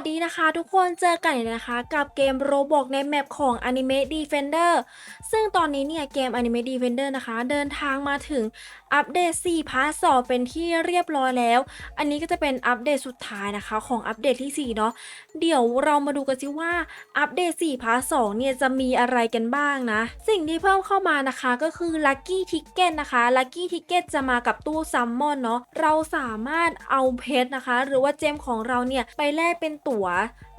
สดีนะคะ ทุกคนเจอกันอีกแล้วนะคะ กับเกม Roblox ในแมปของ Anime Defender ซึ่งตอนนี้เนี่ยเกม Anime Defender นะคะ เดินทางมาถึงอัปเดต 4 พาร์ท 2 เป็นที่เรียบร้อยแล้ว อันนี้ก็จะเป็นอัปเดตสุดท้ายนะคะของอัปเดตที่ 4 เนาะเดี๋ยวเรามาดูกันสิว่าอัปเดต 4 พาร์ท 2 เนี่ยจะมีอะไรกันบ้างนะ สิ่งที่เพิ่มเข้ามานะคะก็คือ Lucky Ticket นะคะ Lucky Ticket จะมากับตู้ซัมมอนเนาะเราสามารถเอาเพชรนะคะ หรือว่าเจมของเราเนี่ยไปแลกเป็นตัว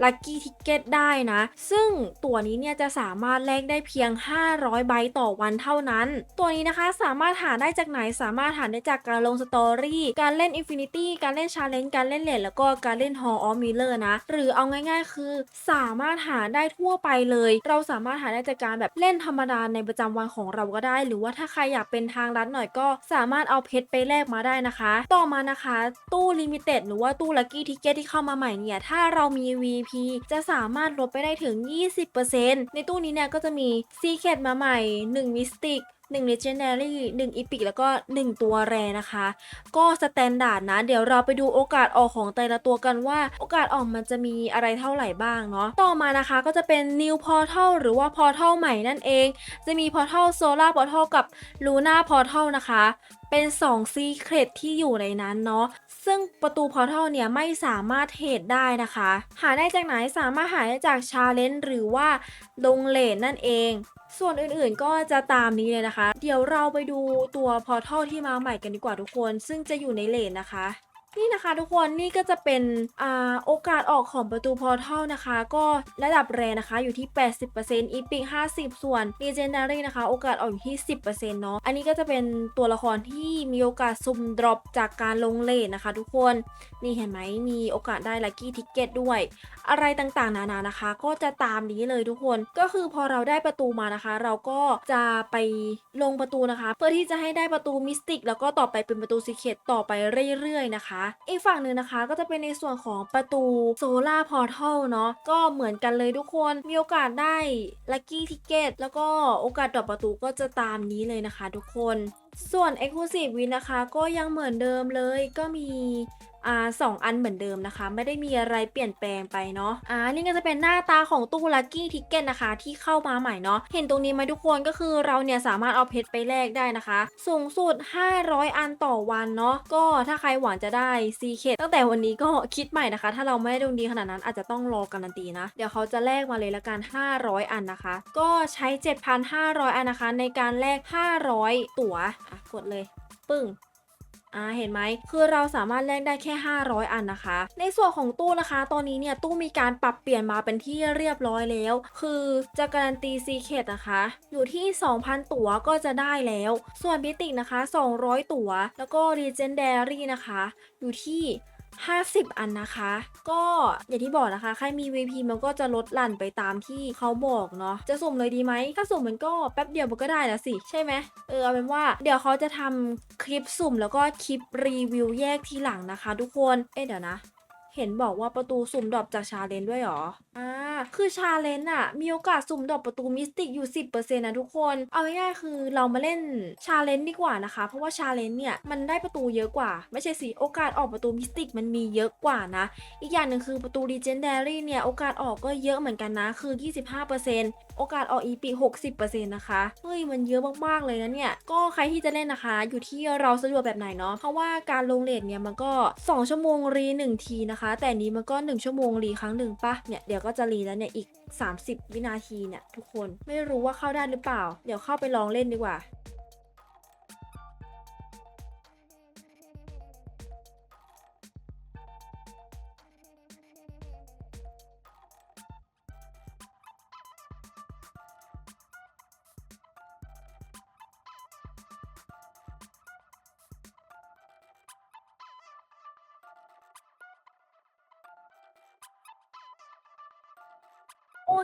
Lucky Ticket ได้นะ ซึ่งตั๋วนี้เนี่ยจะสามารถแลกได้เพียง 500 ใบต่อวันเท่านั้น ตัวนี้นะคะสามารถหาได้จากไหนสามารถหาได้จากการลงสตอรี่การเล่น Infinity การเล่น Challenge การเล่นเลนแล้วก็การเล่น Hall of Mirror นะ หรือเอาง่ายๆ คือสามารถหาได้ทั่วไปเลย เราสามารถหาได้จากการแบบเล่นธรรมดาในประจำวันของเราก็ได้ หรือว่าถ้าใครอยากเป็นทางลัดหน่อยก็สามารถเอาเพชรไปแลกมาได้นะคะ ต่อมานะคะ ตู้ลิมิเต็ดหรือว่าตู้ลัคกี้ทิเกตที่เข้ามาใหม่เนี่ยถ้าเรามี VP จะสามารถลดไปได้ถึง 20%ในตู้นี้เนี่ยก็จะมีซีเคตมาใหม่ 1 มิสติก 1 Legendary 1 Epic แล้วก็ 1 ตัวแรนะคะ ก็สแตนดาร์ดนะ เดี๋ยวเราไปดูโอกาสออกของแต่ละตัวกันว่า โอกาสออกมันจะมีอะไรเท่าไหร่บ้างเนาะต่อมานะคะก็จะเป็น New Portal หรือว่า Portal ใหม่นั่นเอง จะมี Portal Solar Portal กับ Luna Portal นะคะ เป็น2 Secret ที่อยู่ในนั้นเนาะซึ่งประตู Portal เนี่ยไม่สามารถเทรดได้นะคะ หาได้จากไหนสามารถหาได้จาก Challenge หรือว่าลงเลนนั่นเอง ส่วนอื่นๆก็จะตามนี้เลยนะคะ เดี๋ยวเราไปดูตัวพอร์ทัลที่มาใหม่กันดีกว่าทุกคน ซึ่งจะอยู่ในเลนนะคะ นี่นะคะทุกคนนี่ก็จะเป็นอโอกาสออกของประตูพอร์ทัลนะคะ ก็ระดับแรนะคะอยู่ที่ 80% Epic 50 ส่วน Legendary นะคะ โอกาสออกอยู่ที่ 10%เนาะอันนี้ก็จะเป็นตัวละครที่มีโอกาสซุ่มดรอปจากการลงเลนนะคะ ทุกคนนี่เห็นไหมมีโอกาสได้ Lucky Ticket ด้วย อะไรต่างๆนานานะคะ ก็จะตามนี้เลยทุกคนก็คือพอเราได้ประตูมานะคะ เราก็จะไปลงประตูนะคะ เพื่อที่จะให้ได้ประตูมิสติกแล้วก็ต่อไปเป็นประตูซีเคตต่อไปเรื่อยๆนะคะอีกฝั่งหนึ่งนะคะก็จะเป็นในส่วนของประตูโซลาร์พอร์ทัลเนาะก็เหมือนกันเลยทุกคนมีโอกาสได้ลัคกี้ทิเกตแล้วก็โอกาสดรอปประตูก็จะตามนี้เลยนะคะทุกคน ส่วน Exclusive Win นะคะ ก็ยังเหมือนเดิมเลยก็มี อ่าสองอันเหมือนเดิมนะคะ ไม่ได้มีอะไรเปลี่ยนแปลงไปเนาะอ่านี่ก็จะเป็นหน้าตาของตู้ลั c กี้ทิกเก็ตนะคะ ที่เข้ามาใหม่เนาะเห็นตรงนี้ไหมทุกคนก็คือเราเนี่ยสามารถเอาเพชรไปแลกได้นะคะ สูงสุด 500 อันต่อวันเนาะก็ถ้าใครหวังจะได้ซีเคตั้งแต่วันนี้ก็คิดใหม่นะคะ ถ้าเราไม่ได้ดวงดีขนาดนั้นอาจจะต้องรอการันตีนะ เดี๋ยวเขาจะแลกมาเลยละกัน 500 อันนะคะ ก็ใช้ 7,500 อันนะคะ ในการแลก 500 ตั๋วอะกดเลย ปึ้ง อ่าเห็นไหมคือเราสามารถแลกได้แค่ 500 อันนะคะ ในส่วนของตู้นะคะ ตอนนี้เนี่ยตู้มีการปรับเปลี่ยนมาเป็นที่เรียบร้อยแล้ว คือจะการันตีซีเคดนะคะ อยู่ที่ 2,000 ตั๋วก็จะได้แล้ว ส่วนบิติกนะคะ 200 ตั๋ว แล้วก็รีเจนเดอรี่นะคะ อยู่ที่ 50 อันนะคะ ก็อย่างที่บอกนะคะ ใครมี VP มันก็จะลดหลั่นไปตามที่เขาบอกเนาะ จะสุ่มเลยดีไหม ถ้าสุ่มมันก็แป๊บเดียวมันก็ได้แล้วสิ ใช่ไหมเออเอาเป็นว่าเดี๋ยวเขาจะทำคลิปสุ่มแล้วก็คลิปรีวิวแยกทีหลังนะคะ ทุกคน เอ๊ะเดี๋ยวนะ เห็นบอกว่าประตูสุ่มดรอปจากชาเลนด้วยหรออ่า คือชาเลนอะมีโอกาสสุ่มดอปประตูมิสติกอยู่ 10%นะทุกคน เอาง่ายๆคือเรามาเล่นชาเลนดีกว่านะคะ เพราะว่าชาเลนเนี่ยมันได้ประตูเยอะกว่า ไม่ใช่สิ โอกาสออกประตูมิสติกมันมีเยอะกว่านะ อีกอย่างหนึ่งคือประตู Legendary เนี่ย โอกาสออกก็เยอะเหมือนกันนะ คือ 25%โอกาสออกอีปี60%นะคะ เฮ้ย มันเยอะมากๆเลยนะเนี่ย ก็ใครที่จะเล่นนะคะ อยู่ที่เราสะดวกแบบไหนเนาะ เพราะว่าการลงเลทเนี่ยมันก็ 2 ชั่วโมงรี1ทีนะคะ แต่นนี้มันก็ 1 ชั่วโมงรีครั้งหนึ่งปะเนี่ยเดี๋ยวก็จะรีแล้วเนี่ยอีก 30 วินาทีเนี่ยทุกคนไม่รู้ว่าเข้าได้หรือเปล่า เดี๋ยวเข้าไปลองเล่นดีกว่า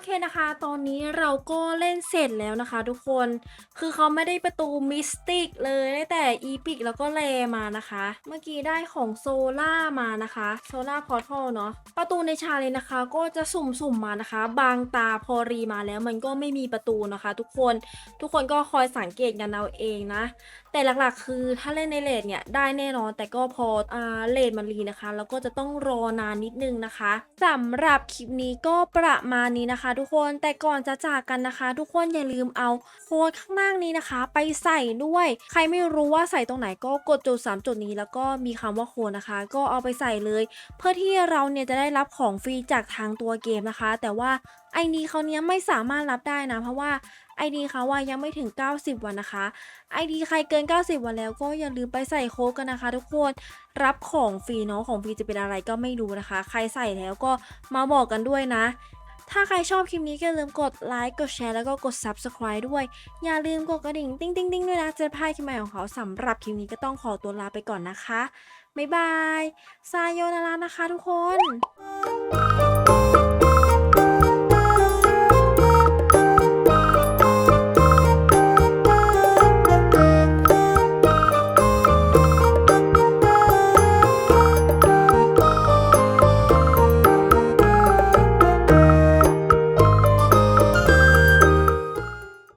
เคนะคะ ตอนนี้เราก็เล่นเสร็จแล้วนะคะ ทุกคน คือเขาไม่ได้ประตูมิสติกเลยได้แต่อีพิกแล้วก็แลมานะคะ เมื่อกี้ได้ของโซล่ามานะคะโซล่าพอร์ทัลเนาะ ประตูในชาเลยนะคะ ก็จะสุ่มๆมานะคะ บางตาพอรีมาแล้วมันก็ไม่มีประตูนะคะ ทุกคน ทุกคนก็คอยสังเกตกันเอาเองนะ แต่หลักๆ คือถ้าเล่นในเลทเนี่ยได้แน่นอน แต่ก็พออ่าเลทมันรีนะคะ แล้วก็จะต้องรอนานนิดนึงนะคะสำหรับคลิปนี้ก็ประมาณนี้นะคะ ทุกคนแต่ก่อนจะจากกันนะคะ ทุกคนอย่าลืมเอาโค้ดข้างล่างนี้นะคะ ไปใส่ด้วย ใครไม่รู้ว่าใส่ตรงไหนก็กดจุด3จุดนี้ แล้วก็มีคำว่าโค้ดนะคะ ก็เอาไปใส่เลย เพื่อที่เราเนี่ยจะได้รับของฟรีจากทางตัวเกมนะคะ แต่ว่า ไอดีเขาเนี้ยไม่สามารถรับได้นะ เพราะว่าไอดีเขาว่ายังไม่ถึง 90 วันนะคะไอดีใครเกิน 90 วันแล้วก็อย่าลืมไปใส่โค้ดกันนะคะ ทุกคนรับของฟรีเนาะของฟรีจะเป็นอะไรก็ไม่รู้นะคะ ใครใส่แล้วก็มาบอกกันด้วยนะถ้าใครชอบคลิปนี้ก็อย่าลืมกดไลค์ กดแชร์ แล้วก็กด Subscribe ด้วย อย่าลืมกดกระดิ่ง ติ้งติ้งติ้งด้วยนะ จะได้พลาดคลิปใหม่ของเขาสำหรับคลิปนี้ก็ต้องขอตัวลาไปก่อนนะคะ บ๊ายบาย ซายโยนารานะคะทุกคน